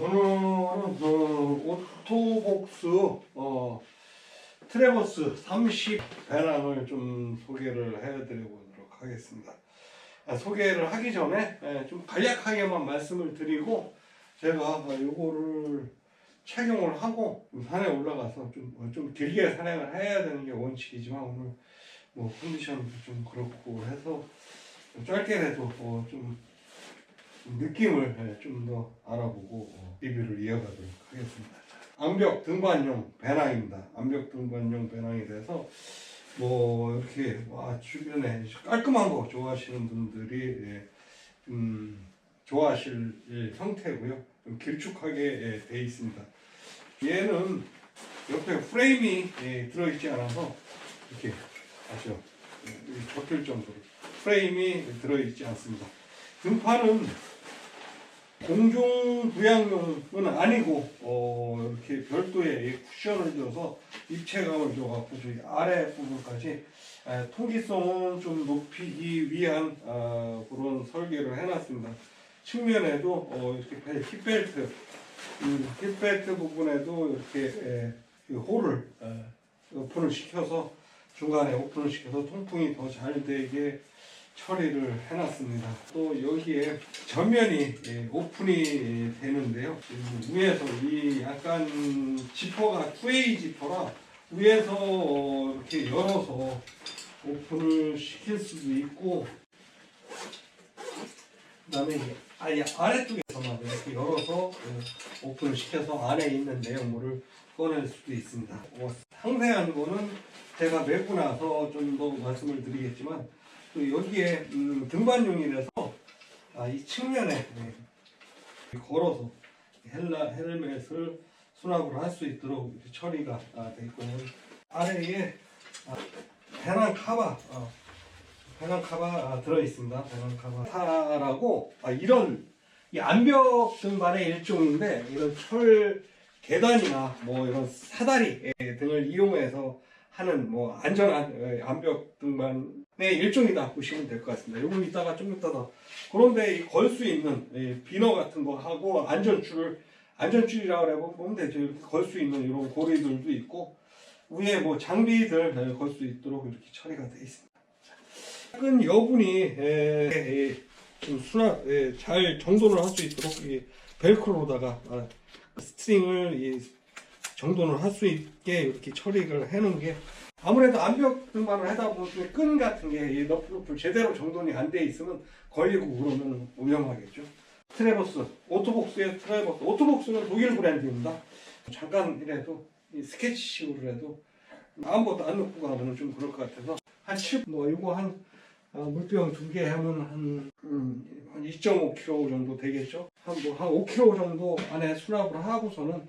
오늘은 그 오토복스 어, 트레버스 30 배낭을 좀 소개를 해드리도록 하겠습니다. 아, 소개를 하기 전에 예, 좀 간략하게만 말씀을 드리고 제가 요거를 착용을 하고 산에 올라가서 좀, 어, 좀 길게 산행을 해야 되는 게 원칙이지만 오늘 뭐 컨디션도 좀 그렇고 해서 좀 짧게라도 어, 좀 느낌을 예, 좀더 알아보고 어, 리뷰를 이어가도록 하겠습니다. 암벽 등반용 배낭입니다. 암벽 등반용 배낭이 돼서 뭐 이렇게 와 주변에 깔끔한 거 좋아하시는 분들이 예, 좀 좋아하실 예, 형태고요. 좀 길쭉하게 예, 돼 있습니다. 얘는 옆에 프레임이 예, 들어있지 않아서 이렇게 아시죠? 예, 접힐 정도로 프레임이 들어있지 않습니다. 등판은 공중 부양용은 아니고 어, 이렇게 별도의 이 쿠션을 줘서 입체감을 줘갖고 저기 아래 부분까지 에, 통기성은 좀 높이기 위한 아, 그런 설계를 해놨습니다. 측면에도 어, 이렇게 벨- 힙벨트 음, 힙벨트 부분에도 이렇게 에, 그 홀을 에, 오픈을 시켜서 중간에 오픈을 시켜서 통풍이 더 잘 되게 처리를 해놨습니다. 또 여기에 전면이 예, 오픈이 되는데요. 위에서 이 약간 지퍼가 2A 지퍼라 위에서 어, 이렇게 열어서 오픈을 시킬 수도 있고 그다음에 이 아예 아래쪽에서만 이렇게 열어서 어, 오픈을 시켜서 안에 있는 내용물을 꺼낼 수도 있습니다. 어, 상세한 거는 제가 메고 나서 좀 더 말씀을 드리겠지만 또 여기에 음, 등반용이라서 아, 이 측면에 네, 걸어서 헬라 헬멧을 수납을 할 수 있도록 처리가 아, 돼 있고요. 아래에 아, 배낭 카바 어, 배낭 카바 아, 들어 있습니다. 배낭 카바 타라고 아, 이런 이 암벽 등반의 일종인데 이런 철 계단이나 뭐 이런 사다리 예, 등을 이용해서 하는 뭐 안전한 예, 암벽 등반의 일종이다 보시면 될 것 같습니다. 요거 이따가 좀 이따 더 그런데 걸 수 있는 예, 비너 같은 거 하고 안전줄을 안전줄이라고 보면 되죠. 이렇게 걸 수 있는 이런 고리들도 있고 위에 뭐 장비들 예, 걸수 있도록 이렇게 처리가 되어 있습니다. 끈 여분이 예, 예, 좀 수납 예, 잘 정돈을 할 수 있도록 이 벨크로다가 아, 스트링을 이 정돈을 할 수 있게 이렇게 처리를 해놓은 게 아무래도 암벽 등반을 하다 보면 끈 같은 게이 너프로프 제대로 정돈이 안 돼 있으면 걸리고 그러면 위험하겠죠. 트레버스, 오토복스의 트레버스, 오토복스는 독일 브랜드입니다. 잠깐이라도 이 스케치식으로라도 아무것도 안 넣고 가면 좀 그럴 것 같아서 한 7, 뭐 이거 한 어, 물병 두 개 하면 한, 음, 한 2.5kg 정도 되겠죠? 한, 뭐, 한 5kg 정도 안에 수납을 하고서는, 어,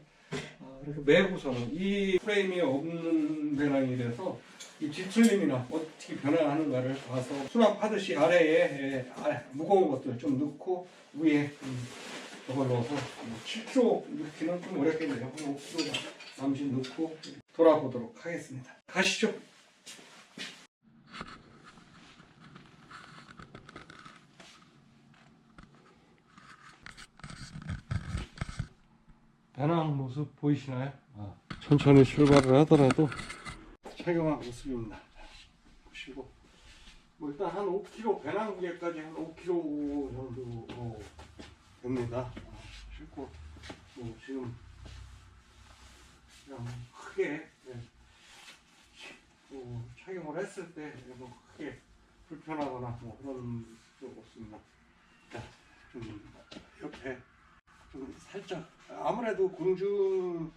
이렇게 매고서는 이 프레임이 없는 배낭이라서 이 뒤틀림이나 어떻게 변화하는가를 봐서 수납하듯이 아래에 예, 아, 무거운 것들 좀 넣고 위에 음, 저걸 넣어서 뭐 7kg 넣기는 좀 어렵겠네요. 한 5kg 잠시 넣고 돌아보도록 하겠습니다. 가시죠. 배낭 모습 보이시나요? 아, 천천히 출발을 하더라도 착용한 모습입니다. 보시고 뭐 일단 한 5kg 배낭 무게까지 한 5kg 정도 어, 됩니다. 아, 싣고 뭐 지금 그냥 크게 예, 뭐 착용을 했을 때 뭐 크게 불편하거나 뭐 그런 게 없습니다. 자, 좀 옆에 좀 살짝 아무래도 공중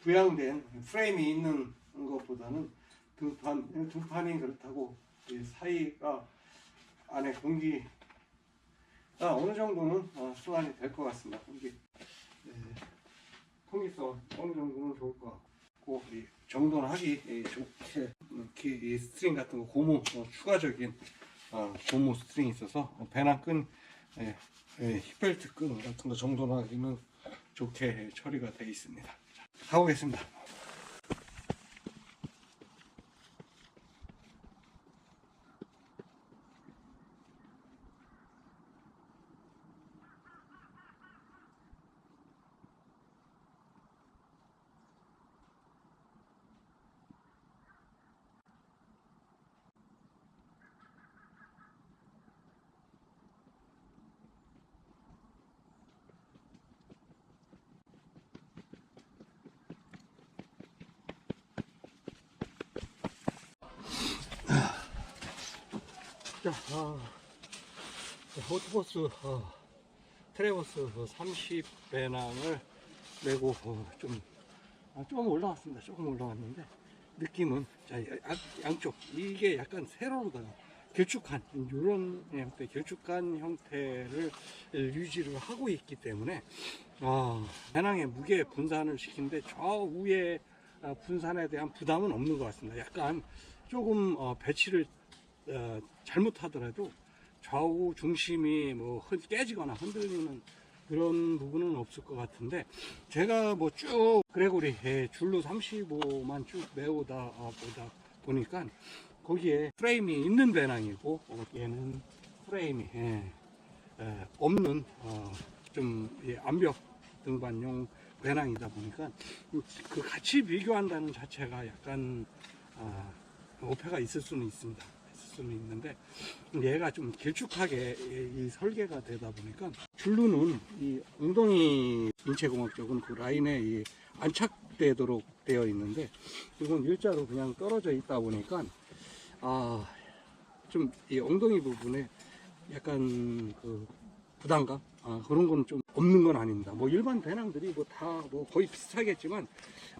부양된 프레임이 있는 것보다는 등판 등판이 그렇다고 이 사이가 안에 공기가 어느 정도는 어, 순환이 될 것 같습니다. 공기 네, 통기성 어느 정도는 좋을 것 같고 이 정돈하기 이 좋게 이렇게 이 스트링 같은 거 고무 어, 추가적인 어, 고무 스트링이 있어서 어, 배낭 끈 예, 예, 힙벨트 끈 같은 거 정돈하기는 좋게 처리가 되어 있습니다. 자, 가보겠습니다. 자, 아, 호트버스 어, 트레버스 30배낭을 메고 어, 좀 아, 조금 올라왔습니다. 조금 올라왔는데 느낌은 자 양- 양쪽 이게 약간 세로로다가 길쭉한 이런 형태 길쭉한 형태를 유지를 하고 있기 때문에 아, 배낭의 무게 분산을 시키는데 좌우의 아, 분산에 대한 부담은 없는 것 같습니다. 약간 조금 어, 배치를 어, 잘못하더라도 좌우 중심이 뭐 흔- 깨지거나 흔들리는 그런 부분은 없을 것 같은데 제가 뭐 쭉 그레고리 예, 줄로 35만 쭉 메오다 아, 보다 보니까 거기에 프레임이 있는 배낭이고 어, 얘는 프레임이 예, 예, 없는 어, 좀 예, 암벽 등반용 배낭이다 보니까 그 같이 비교한다는 자체가 약간 아, 오페가 있을 수는 있습니다. 수는 있는데 얘가 좀 길쭉하게 이- 이 설계가 되다 보니까 줄루는 이 엉덩이 인체공학적은 그 라인에 이 안착되도록 되어 있는데 이건 일자로 그냥 떨어져 있다 보니까 아 좀 이 엉덩이 부분에 약간 그 부담감 아, 그런 건 좀 없는 건 아닙니다. 뭐 일반 배낭들이 뭐 다뭐 거의 비슷하겠지만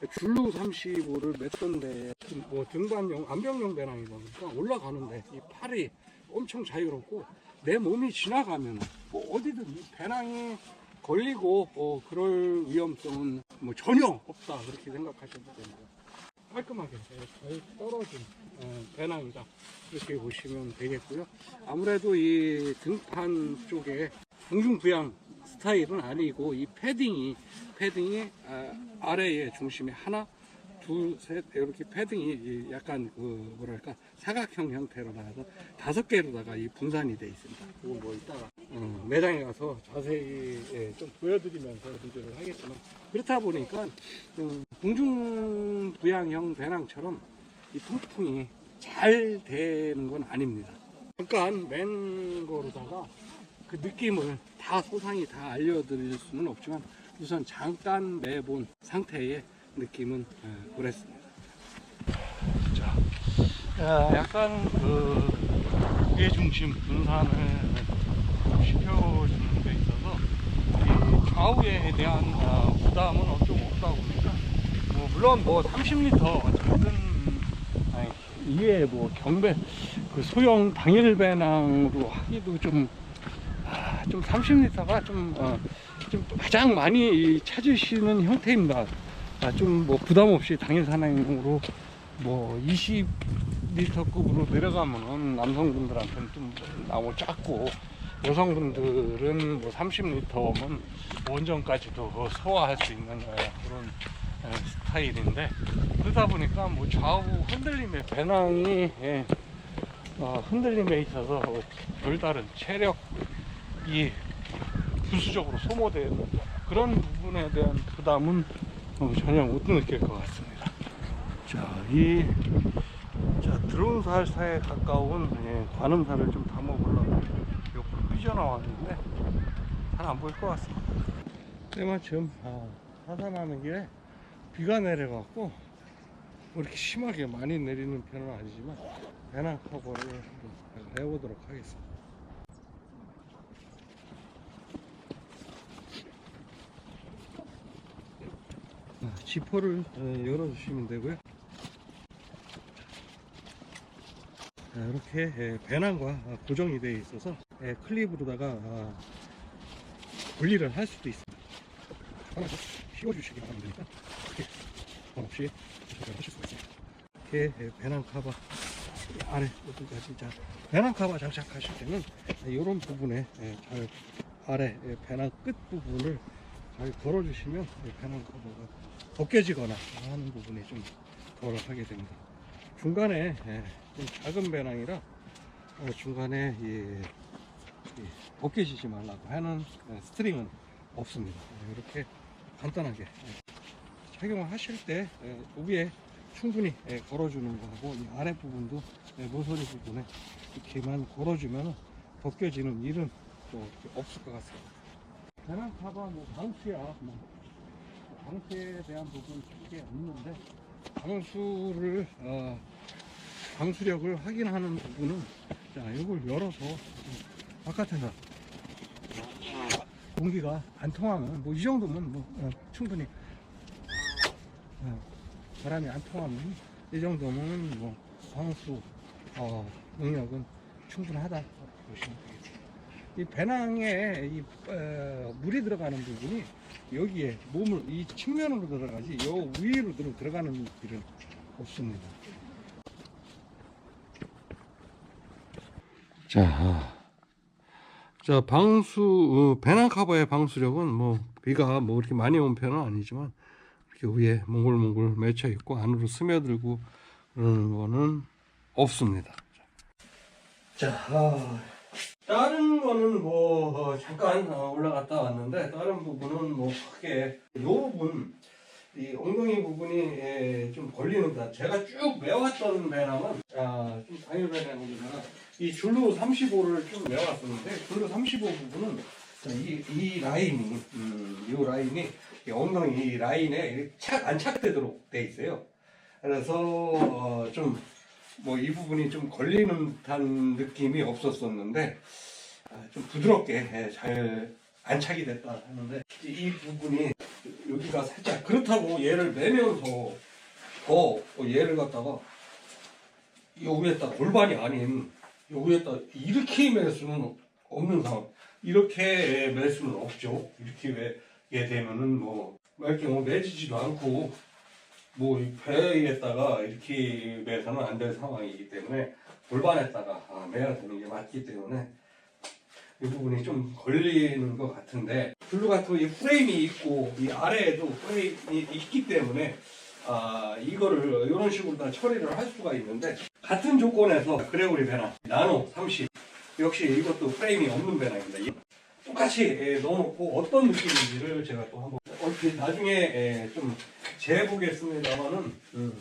줄로 35를 맸던데 뭐 등반용 안병용 배낭이다 보니까 올라가는데 이 팔이 엄청 자유롭고 내 몸이 지나가면 뭐 어디든 이 배낭에 걸리고 어, 그럴 위험성은 뭐 전혀 없다 그렇게 생각하셔도 됩니다. 깔끔하게 잘 떨어진 어, 배낭이다 이렇게 보시면 되겠고요. 아무래도 이 등판 쪽에 공중 부양 스타일은 아니고 이 패딩이 패딩이 아, 래에 중심에 하나 둘셋 이렇게 패딩이 이 약간 그 뭐랄까 사각형 형태로 나와서 다섯 개로다가 이 분산이 돼 있습니다. 그거 뭐 이따가 어, 매장에 가서 자세히 예, 좀 보여드리면서 비교를 하겠지만 그렇다 보니까 음, 공중 부양형 배낭처럼 이 통풍이 잘 되는 건 아닙니다. 잠깐 맨 거로다가 그 느낌을 다 소상히 다 알려드릴 수는 없지만 우선 잠깐 매본 상태의 느낌은 예, 그랬습니다. 자, 야, 약간 그 무게중심 분산을 시켜주는 데 있어서 이 좌우에 대한 어, 부담은 좀 없다 보니까 뭐 물론 뭐 30m 작은 이게 뭐 경배 그 소형 당일 배낭으로 하기도 좀 아, 좀 30m가 좀, 어, 좀 가장 많이 이 찾으시는 형태입니다. 아, 좀뭐 부담 없이 당일 사냥으로 뭐 20m급으로 내려가면은 남성분들한테는 좀 너무 작고 여성분들은 뭐 30m면 원전까지도 소화할 수 있는 어, 그런 어, 스타일인데 그러다 보니까 뭐 좌우 흔들림의 배낭이 예, 어, 흔들림에 있어서 어, 별다른 체력 이 부수적으로 소모되는 그런 부분에 대한 부담은 어, 전혀 못 느낄 것 같습니다. 자, 이 자, 드론 살사에 가까운 예, 관음사를 좀 담아보려고 옆으로 삐져나왔는데 잘 안 보일 것 같습니다. 때마침 아, 하산하는 길에 비가 내려갖고 뭐 이렇게 심하게 많이 내리는 편은 아니지만 배낭 커버를 좀 해보도록 하겠습니다. 아, 지퍼를 어, 열어주시면 되고요. 자, 이렇게 예, 배낭과 아, 고정이 되어 있어서 예, 클립으로다가 아, 분리를 할 수도 있습니다. 하나 씌워주시기 바랍니다. 부담 없이 하실 수가 있습니다. 이렇게 예, 배낭 이 아래 부분까지 자 배낭 카바 장착하실 때는 이런 부분에 예, 잘 아래 예, 배낭 끝 부분을 잘 걸어주시면 이 배낭 커버가 벗겨지거나 하는 부분이 좀 덜 하게 됩니다. 중간에 예, 좀 작은 배낭이라 어, 중간에 이, 이 벗겨지지 말라고 하는 예, 스트링은 없습니다. 예, 이렇게 간단하게 예, 착용을 하실 때 예, 위에 충분히 예, 걸어주는 거하고 이 아래 부분도 예, 모서리 부분에 이렇게만 걸어주면 벗겨지는 일은 또 없을 것 같습니다. 배낭 카바 뭐 방수야 뭐 방수에 대한 부분 크게 없는데 방수를 어, 방수력을 확인하는 부분은 자, 이걸 열어서 바깥에서 공기가 안 통하면 뭐 이 정도면 뭐 어, 충분히 어, 바람이 안 통하면 이 정도면 뭐 방수 어, 능력은 충분하다 보시면 되겠죠. 이 배낭에 이 어, 물이 들어가는 부분이 여기에 몸을 이 측면으로 들어가지 요 위로 들어 들어가는 일은 없습니다. 자, 자 방수 어, 배낭 커버의 방수력은 뭐 비가 뭐 이렇게 많이 온 편은 아니지만 이렇게 위에 몽글몽글 맺혀 있고 안으로 스며들고 그러는 거는 없습니다. 자, 아, 다른 거는 뭐 어, 잠깐 어, 올라갔다 왔는데 다른 부분은 뭐 크게 이 부분 이 엉덩이 부분이 예, 좀 걸리는다. 제가 쭉 메왔던 배낭은 아, 좀 당일 배낭이잖아. 이 줄로 35를 쭉 메왔었는데 줄로 35 부분은 자, 이, 이 라인이 음, 이 라인이 이 엉덩이 이 라인에 착 안착되도록 돼 있어요. 그래서 어, 좀 뭐 이 부분이 좀 걸리는 듯한 느낌이 없었었는데 아, 좀 부드럽게 예, 잘 안착이 됐다 하는데 이- 이 부분이 여기가 살짝 그렇다고 얘를 매면서 더 얘를 갖다가 요 위에다 골반이 아닌 요 위에다 이렇게 맬 수는 없는 상황. 이렇게 맬 수는 없죠. 이렇게 매게 되면은 뭐말 경우 매지지도 않고 뭐이 배에다가 이렇게 매서는 안 될 상황이기 때문에 골반에다가 아, 매야 되는 게 맞기 때문에 이 부분이 좀 걸리는 것 같은데 블루 같은 이 프레임이 있고 이 아래에도 프레임이 있기 때문에 아 이거를 이런 식으로 다 처리를 할 수가 있는데 같은 조건에서 그레고리 배낭 나노 30 역시 이것도 프레임이 없는 배낭입니다. 이- 똑같이 예, 넣어놓고 어떤 느낌인지를 제가 또 한번 얼핏 나중에 예, 좀 재보겠습니다만은 음,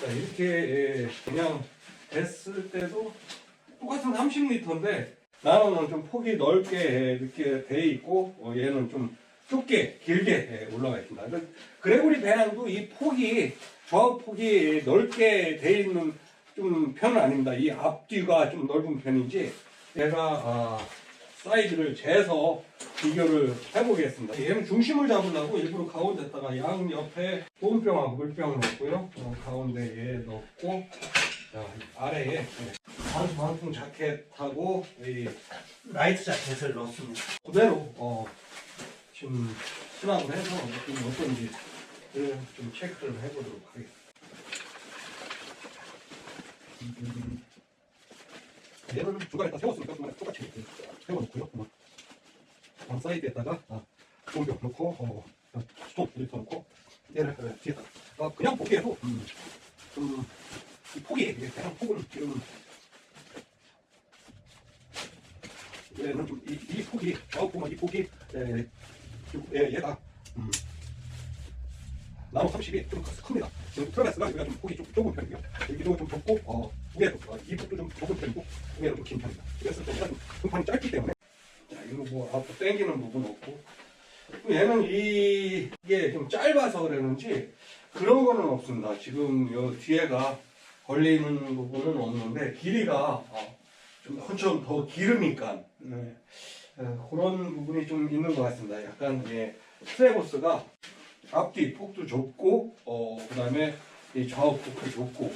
자, 이렇게 예, 그냥 됐을 때도 똑같은 30리터인데 나노는 좀 폭이 넓게 예, 이렇게 돼 있고 어, 얘는 좀 좁게 길게 예, 올라가 있습니다. 그래서 그레고리 배낭도 이 폭이 좌우 폭이 넓게 돼 있는 좀 편은 아닙니다. 이 앞뒤가 좀 넓은 편이지 얘가 아, 사이즈를 재서 비교를 해보겠습니다. 얘는 중심을 잡으려고 일부러 가운데다가 양 옆에 보온병하고 물병을 넣고요. 어, 가운데 얘 넣고 자, 아래에 방수 방풍 자켓하고 이 라이트 자켓을 넣습니다. 그대로 어, 지금 수납을 해서 좀 어떤지 좀 체크를 해보도록 하겠습니다. 얘는 중간에다 세웠으니까 중간에 똑같이 세워놓고요. 뭐, 방 사이드에다가 아, 넣고 어, 스톱 이렇게 넣고 얘를 어, 뒤에다 어, 그냥 보기에도 음, 좀, 이 폭이 그냥 폭은 지금 얘는 좀 이, 이 폭이 좌우 보면 이 폭이 얘가 음, 나무 30이 좀 큽니다. 지금 트라베스가 여기가 좀 폭이 좀 좁은 편이고요. 여기도 좀 좁고 어, 위에도 어, 이 폭도 좀 좁은 편이고 위에도 좀 긴 편입니다. 그래서 좀 약간 등판이 짧기 때문에 자 이거 뭐 앞으로 당기는 부분 없고 또 얘는 이, 이게 좀 짧아서 그러는지 그런 거는 없습니다. 지금 요 뒤에가 걸리는 부분은 없는데 길이가 어, 좀 한참 더 길으니까 네. 어, 그런 부분이 좀 있는 것 같습니다. 약간 예, 트레버스가 앞뒤 폭도 좁고 어 그 다음에 이 좌우 폭도 좁고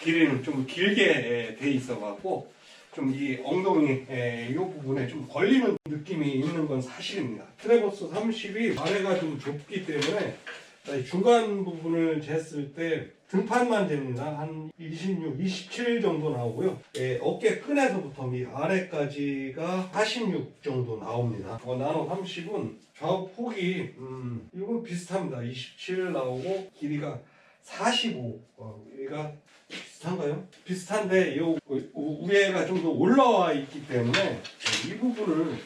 길이는 좀 길게 예, 돼 있어 갖고 좀 이 엉덩이 예, 이 부분에 좀 걸리는 느낌이 있는 건 사실입니다. 트레버스 30이 아래가 좀 좁기 때문에 이 중간 부분을 쟀을 때 등판만 됩니다. 한 26, 27 정도 나오고요. 예, 어깨 끈에서부터 이 아래까지가 46 정도 나옵니다. 어, 나노 30은 좌우 폭이 음, 이건 비슷합니다. 27 나오고 길이가 45. 어, 얘가 비슷한가요? 비슷한데 이 위에가 좀 더 올라와 있기 때문에 이 부분을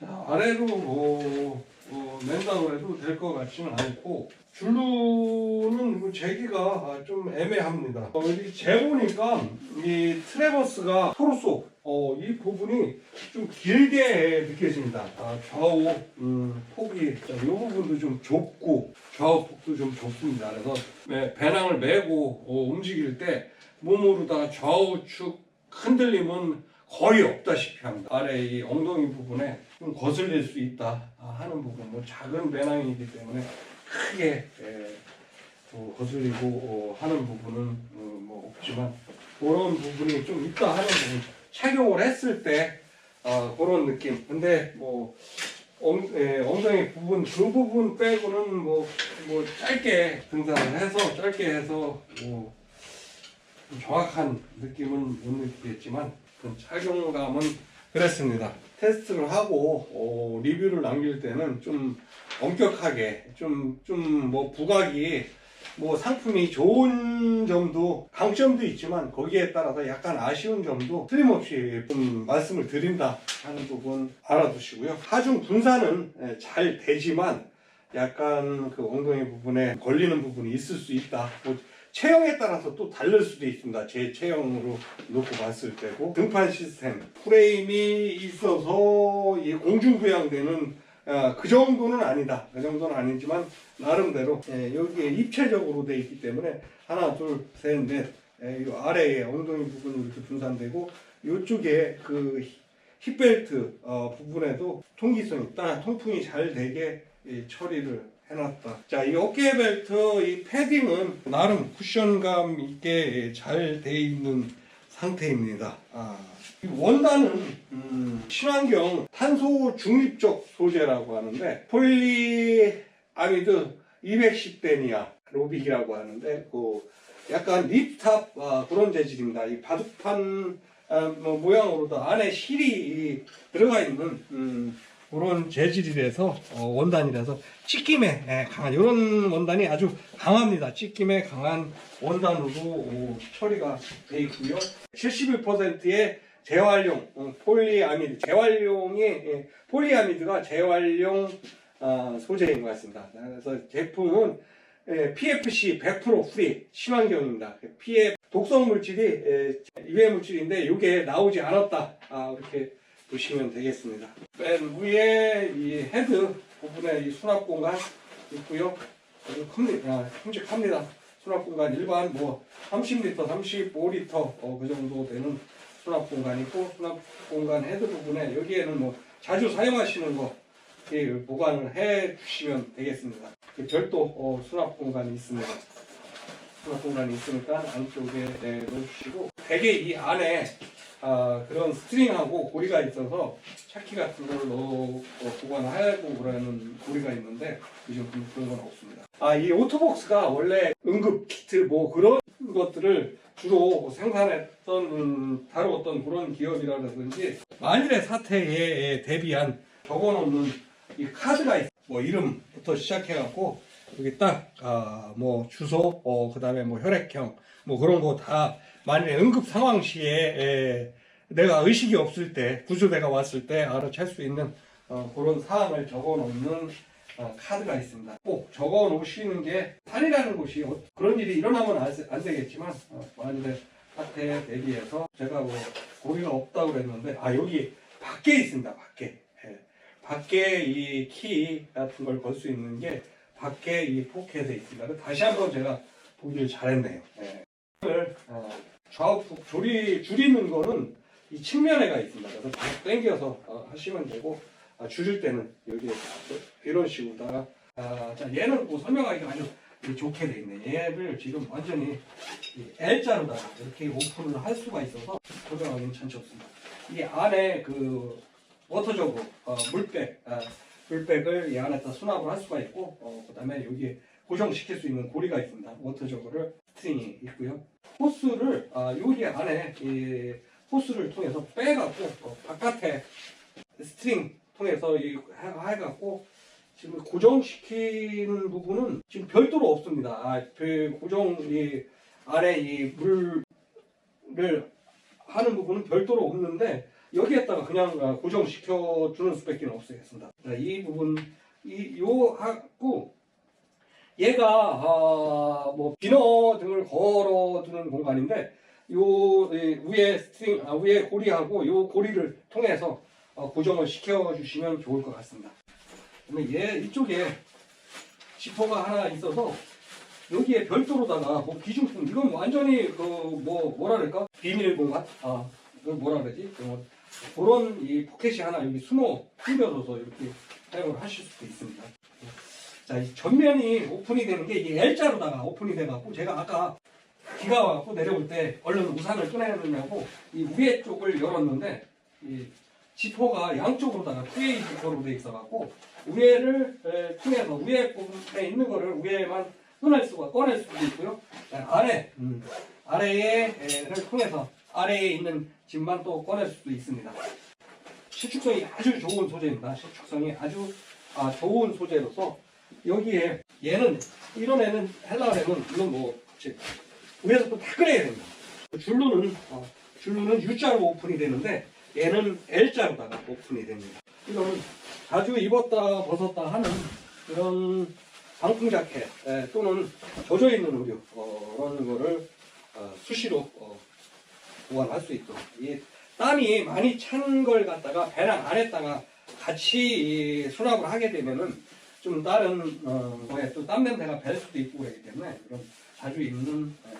자, 아래로 뭐, 뭐 맨다고 해도 될 것 같지는 않고 줄루는 그 재기가 좀 애매합니다. 어, 여기 재보니까 이 트레버스가 토르소 어, 이 부분이 좀 길게 느껴집니다. 아, 좌우 음, 폭이 자, 이 부분도 좀 좁고 좌우 폭도 좀 좁습니다. 그래서 매- 배낭을 메고 어, 움직일 때 몸으로다가 좌우측 흔들림은 거의 없다시피 합니다. 아래 이 엉덩이 부분에 좀 거슬릴 수 있다 하는 부분, 뭐 작은 배낭이기 때문에 크게 에, 뭐 거슬리고 어, 하는 부분은 어, 뭐 없지만 그런 부분이 좀 있다 하는 부분 착용을 했을 때 어, 그런 느낌. 근데 뭐 엉, 예, 엉덩이 부분 그 부분 빼고는 뭐, 뭐 짧게 등산을 해서 짧게 해서 뭐좀 정확한 느낌은 못 느끼겠지만 그 착용감은 그랬습니다. 테스트를 하고 어, 리뷰를 남길 때는 좀 엄격하게 좀 좀 뭐 부각이 뭐 상품이 좋은 점도 강점도 있지만 거기에 따라서 약간 아쉬운 점도 틀림없이 좀 말씀을 드린다 하는 부분 알아두시고요. 하중 분산은 예, 잘 되지만 약간 그 엉덩이 부분에 걸리는 부분이 있을 수 있다. 뭐 체형에 따라서 또 다를 수도 있습니다. 제 체형으로 놓고 봤을 때고 등판 시스템 프레임이 있어서 이 공중부양되는 아, 그 정도는 아니다. 그 정도는 아니지만 나름대로 예, 여기에 입체적으로 돼 있기 때문에 하나, 둘, 셋, 넷. 예, 이 아래에 엉덩이 부분이 이렇게 분산되고 이쪽에 그 히- 힙벨트 어, 부분에도 통기성이 딱 통풍이 잘 되게 이 처리를 해놨다. 자, 이 어깨 벨트 이 패딩은 나름 쿠션감 있게 잘 돼 있는 상태입니다. 아, 이 원단은 음, 친환경 탄소 중립적 소재라고 하는데 폴리아미드 210데니아 로빅이라고 하는데 그 약간 립탑 아, 그런 재질입니다. 이 바둑판 아, 뭐 모양으로도 안에 실이 들어가 있는 음, 그런 재질이라서 어, 원단이라서 찢김에 예, 강한 이런 원단이 아주 강합니다. 찢김에 강한 원단으로 어, 처리가 돼 있고요. 71%의 재활용 어, 폴리아미드 재활용이 예, 폴리아미드가 재활용 아, 소재인 것 같습니다. 그래서 제품은 예, PFC 100% 프리 친환경입니다. PF 독성 물질이 예, 유해 물질인데 이게 나오지 않았다. 아, 이렇게 보시면 되겠습니다. 맨 위에 이 헤드 부분에 이 수납 공간 있고요. 아주 큽니다. 큼직합니다. 수납 공간 일반 뭐 30리터, 35리터 어, 그 정도 되는 수납 공간 있고 수납 공간 헤드 부분에 여기에는 뭐 자주 사용하시는 거 이렇게 보관을 해 주시면 되겠습니다. 그 별도 어, 수납 공간이 있습니다. 수납 공간이 있으니까 안쪽에 네, 넣어주시고 되게 이 안에 아, 그런 스트링하고 고리가 있어서 차키 같은 걸 넣어 어, 보관하고 그러는 고리가 있는데 이 제품 그런 건 없습니다. 아, 이 오토복스가 원래 응급 키트 뭐 그런 것들을 주로 생산했던 음, 다루었던 그런 기업이라든지 만일의 사태에 대비한 적어놓는 이 카드가 있, 뭐 이름부터 시작해갖고 여기 딱뭐 주소, 어, 그다음에 뭐 혈액형, 뭐 그런 거 다 만일에 응급 상황 시에 에, 내가 의식이 없을 때 구조대가 왔을 때 알아챌 수 있는 어, 그런 사항을 적어 놓는 어, 카드가 있습니다. 꼭 적어 놓으시는 게 산이라는 곳이 어- 그런 일이 일어나면 안, 되겠지만 어, 만일에 사태에 대비해서 제가 뭐 고리가 없다고 그랬는데 아 여기 밖에 있습니다. 밖에 예. 밖에 이 키 같은 걸 걸 수 있는 게 밖에 이 포켓에 있습니다. 다시 한번 제가 보기를 잘했네요. 예. 어, 좌우측 줄이 줄이는 거는 이 측면에가 있습니다. 그래서 쭉 당겨서 어, 하시면 되고 아, 줄일 때는 여기에 이런 식으로다가 아, 자 얘는 뭐 설명하기가 아주 이 좋게 돼 있네. 얘를 지금 완전히 이 L자로다가 이렇게 오픈을 할 수가 있어서 조정하기 괜찮지 없습니다. 이 안에 그 워터저그 어, 물백 아, 물백을 이 안에다 수납을 할 수가 있고 어, 그다음에 여기에 고정시킬 수 있는 고리가 있습니다. 워터저그를 스트링이 있고요. 호스를 아, 여기 안에 이 호스를 통해서 빼갖고 어, 바깥에 스트링 통해서 이 해- 해갖고 지금 고정시키는 부분은 지금 별도로 없습니다. 아, 그 고정 이 안에 이 물을 하는 부분은 별도로 없는데 여기에다가 그냥 아, 고정시켜 주는 수밖에 없겠습니다. 자, 이 부분 이요 하고 얘가 아, 뭐 비너 등을 걸어두는 공간인데 요 이, 위에 스트링 아, 위에 고리하고 요 고리를 통해서 어, 고정을 시켜 주시면 좋을 것 같습니다. 그러면 얘 이쪽에 지퍼가 하나 있어서 여기에 별도로다가 뭐 기중품 이건 완전히 그 뭐 뭐라 그럴까 비밀 공간 아 뭐라 그러지? 어, 그런 이 포켓이 하나 여기 숨어 숨겨져서 이렇게 사용을 하실 수도 있습니다. 자, 이 전면이 오픈이 되는 게 이게 L자로다가 오픈이 돼갖고 제가 아까 비가 와갖고 내려올 때 얼른 우산을 꺼내느냐고 이 위에 쪽을 열었는데 이 지퍼가 양쪽으로다가 투웨이 지퍼로 돼 있어갖고 위에를 에, 통해서 위에 부분에 있는 거를 위에만 꺼낼 수가 꺼낼 수도 있고요. 네, 아래 음, 아래에를 통해서 아래에 있는 짐만 또 꺼낼 수도 있습니다. 실축성이 아주 좋은 소재입니다. 실축성이 아주 아, 좋은 소재로서 여기에 얘는 이런 애는 헬라 애는 물론 뭐 즉, 위에서 또다 꺼내야 됩니다. 줄로는 어, 줄로는 U자로 오픈이 되는데 얘는 L자로다가 오픈이 됩니다. 이거는 자주 입었다 벗었다 하는 그런 방풍 자켓 에, 또는 젖어 있는 의류 어, 그런 거를 어, 수시로 어, 보관할 수 있도록 이 땀이 많이 찬 걸 갖다가 배낭 안에다가 같이 이 수납을 하게 되면은 좀 다른 어, 거에 또 땀 냄새가 배 수도 있고 그렇기 때문에 이런 자주 입는 에,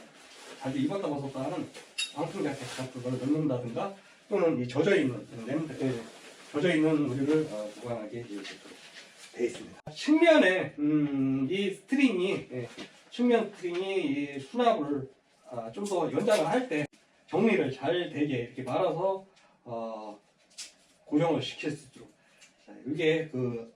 자주 입었다 벗었다 하는 방풍 자켓 같은 걸 넣는다든가 또는 이 젖어 있는 냄새 에, 젖어 있는 의류를 어, 보관하게 되어 있습니다. 측면에 음, 이 스트링이 예, 측면 스트링이 이 수납을 아, 좀더 연장을 할때 정리를 잘 되게 이렇게 말아서 어, 고정을 시킬 수 있도록 자, 이게 그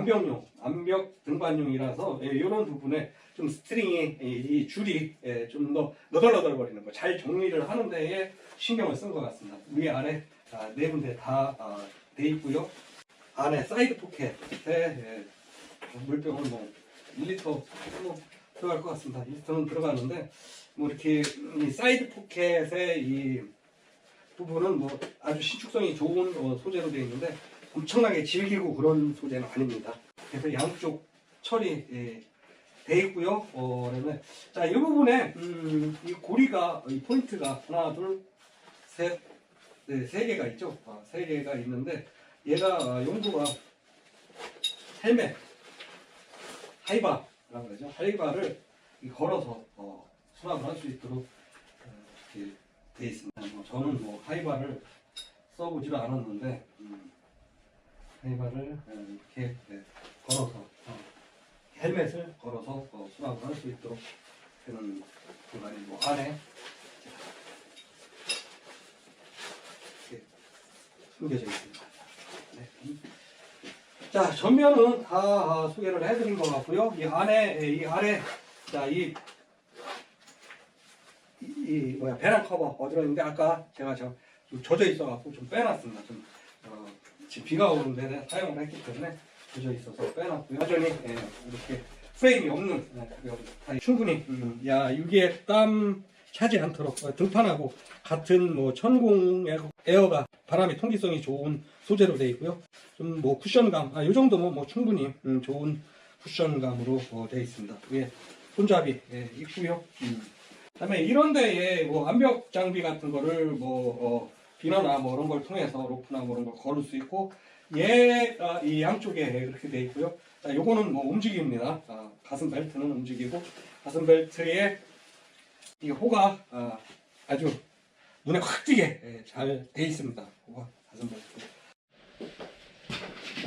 암벽용, 암벽 등반용이라서 이런 부분에 좀 스트링이 이, 이 줄이 예, 좀더 너덜너덜 거리는 거 잘 정리를 하는 데에 신경을 쓴 것 같습니다. 위 아래 아, 네 군데 다 아, 돼 있고요. 안에 사이드 포켓에 예, 물병은 뭐 1리터 뭐 들어갈 것 같습니다. 1리터는 들어가는데 뭐 이렇게 이 사이드 포켓의 이 부분은 뭐 아주 신축성이 좋은 어, 소재로 되어 있는데 엄청나게 질기고 그런 소재는 아닙니다. 그래서 양쪽 처리 예, 돼 있고요. 어, 그다음에 자, 이 부분에 음, 이 고리가 이 포인트가 하나, 둘, 셋, 네, 세 개가 있죠. 아, 세 개가 있는데 얘가 어, 용도가 헬멧, 하이바라고 그러죠. 하이바를 이 걸어서 어, 수납을 할 수 있도록 어, 이렇게 돼 있습니다. 뭐 저는 뭐 하이바를 써보지도 않았는데 음, 하 이바를 어, 이렇게 네, 걸어서 어, 헬멧을 걸어서 어, 수납을 할 수 있도록 되는 공간이 뭐 안에 이렇게 숨겨져 있습니다. 네. 자 전면은 다 아, 소개를 해드린 것 같고요. 이 안에 예, 이 아래 자이 이, 이 뭐야 배낭 커버 있는데 아까 제가 저좀 젖어 있어갖고 좀 빼놨습니다. 좀 어, 지금 비가 오는데 사용을 했기 때문에 젖어 있어서 빼놨고요. 여전히 예, 이렇게 프레임이 없는 예, 충분히 음, 야 이게 땀 차지 않도록 어, 등판하고 같은 뭐 천공 에어- 에어가 바람의 통기성이 좋은 소재로 되어 있고요. 좀 뭐 쿠션감 아, 이 정도면 뭐 충분히 음, 좋은 쿠션감으로 어, 되어 있습니다. 위에 손잡이 예, 있고요. 음. 그다음에 이런 데에 뭐 암벽 장비 같은 거를 뭐 어, 비너나 뭐 이런 걸 통해서 로프나 뭐 이런 걸 걸을 수 있고 얘가 이 양쪽에 이렇게 돼 있고요. 자, 요거는 뭐 움직입니다. 아, 가슴 벨트는 움직이고 가슴 벨트에 이 호가 아, 아주 눈에 확 띄게 잘 돼 있습니다. 호가 가슴 벨트.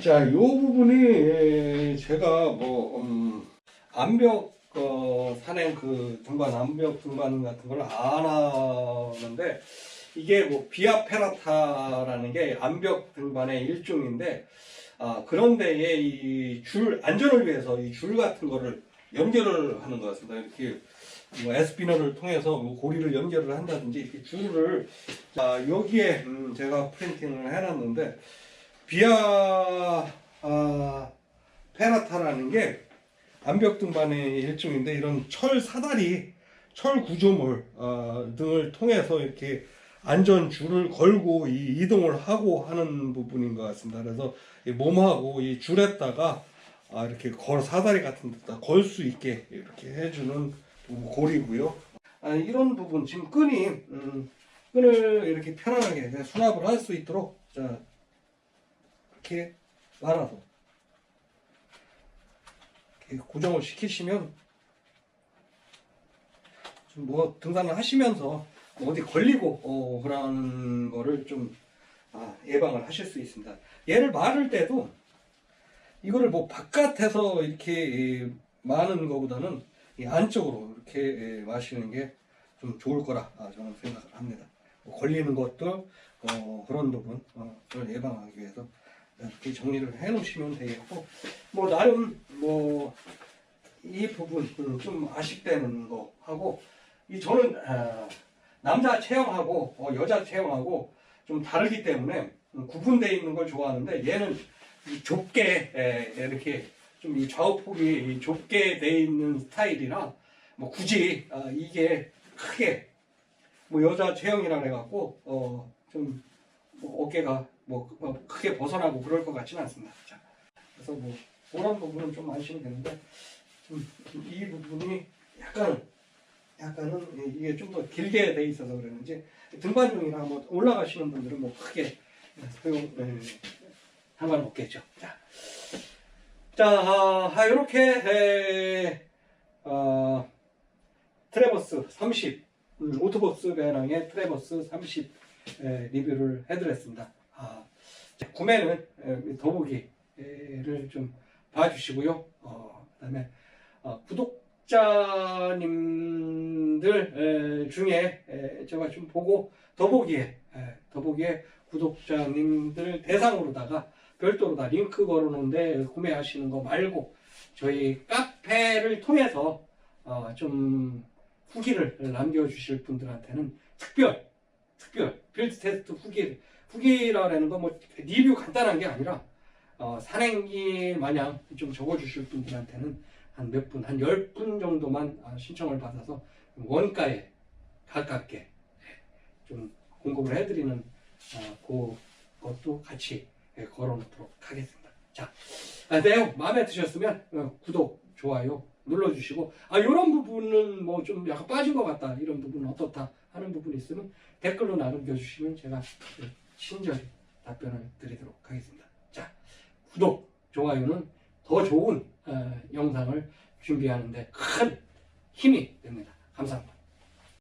자, 이 부분이 예, 제가 뭐 음, 암벽 어, 산행 그 등반 암벽 등반 같은 걸 안 하는데 이게 뭐 비아 페라타라는 게 암벽 등반의 일종인데 아, 그런데에 이 줄 안전을 위해서 이 줄 같은 거를 연결을 하는 것 같습니다. 이렇게 뭐 에스피너를 통해서 뭐 고리를 연결을 한다든지 이렇게 줄을 자, 여기에 음, 제가 프린팅을 해놨는데 비아 아, 페라타라는 게 암벽 등반의 일종인데 이런 철 사다리, 철 구조물 어, 등을 통해서 이렇게 안전 줄을 걸고 이 이동을 하고 하는 부분인 것 같습니다. 그래서 이 몸하고 이 줄에다가 아, 이렇게 걸 사다리 같은 데다 걸 수 있게 이렇게 해주는 부- 고리고요. 아, 이런 부분 지금 끈이 음, 끈을 이렇게 편안하게 수납을 할 수 있도록 자 이렇게 말아서 이렇게 고정을 시키시면 좀뭐 등산을 하시면서 어디 걸리고 어, 그러는 거를 좀 아, 예방을 하실 수 있습니다. 얘를 마를 때도 이거를 뭐 바깥에서 이렇게 예, 마는 것보다는 이 안쪽으로 이렇게 예, 마시는 게 좀 좋을 거라 아, 저는 생각을 합니다. 뭐 걸리는 것도 어, 그런 부분 어, 예방하기 위해서 이렇게 정리를 해 놓으시면 되겠고 뭐 나름 뭐 이 부분 음, 좀 아쉽다는 거 하고 이 저는 아, 남자 체형하고 어, 여자 체형하고 좀 다르기 때문에 음, 구분되어 있는 걸 좋아하는데 얘는 이 좁게 에, 이렇게 좀 이 좌우폭이 이 좁게 돼 있는 스타일이라 뭐 굳이 아, 이게 크게 뭐 여자 체형이라 그래갖고 어 좀 뭐 어깨가 뭐 어, 크게 벗어나고 그럴 것 같지는 않습니다. 자, 그래서 뭐 그런 부분은 좀 아시면 되는데 좀 이 부분이 약간 약간은 이게 좀 더 길게 돼 있어서 그러는지 등반용이나 뭐 올라가시는 분들은 뭐 크게 소용 네, 상관없겠죠. 자, 자 아, 이렇게 에, 어, 트레버스 30 음, 오토버스 배낭의 트레버스 30 에, 리뷰를 해드렸습니다. 아, 자, 구매는 에, 더보기를 좀 봐주시고요. 어, 그다음에 어, 구독 자님들 에, 중에 에, 제가 좀 보고 더보기에 에, 더보기에 구독자님들 대상으로다가 별도로 다 링크 걸어놓은데 구매하시는 거 말고 저희 카페를 통해서 어, 좀 후기를 남겨주실 분들한테는 특별 특별 빌드 테스트 후기 후기라 하는 거뭐 리뷰 간단한 게 아니라 어, 산행기 마냥 좀 적어주실 분들한테는 한 몇 분, 한 열 분 정도만 아, 신청을 받아서 원가에 가깝게 좀 공급을 해드리는 어, 그것도 같이 예, 걸어놓도록 하겠습니다. 자, 아, 내용 마음에 드셨으면 어, 구독, 좋아요 눌러주시고 아 이런 부분은 뭐 좀 약간 빠진 것 같다 이런 부분은 어떻다 하는 부분이 있으면 댓글로 남겨주시면 제가 예, 친절히 답변을 드리도록 하겠습니다. 자, 구독, 좋아요는 더 좋은 어, 영상을 준비하는데 큰 힘이 됩니다. 감사합니다.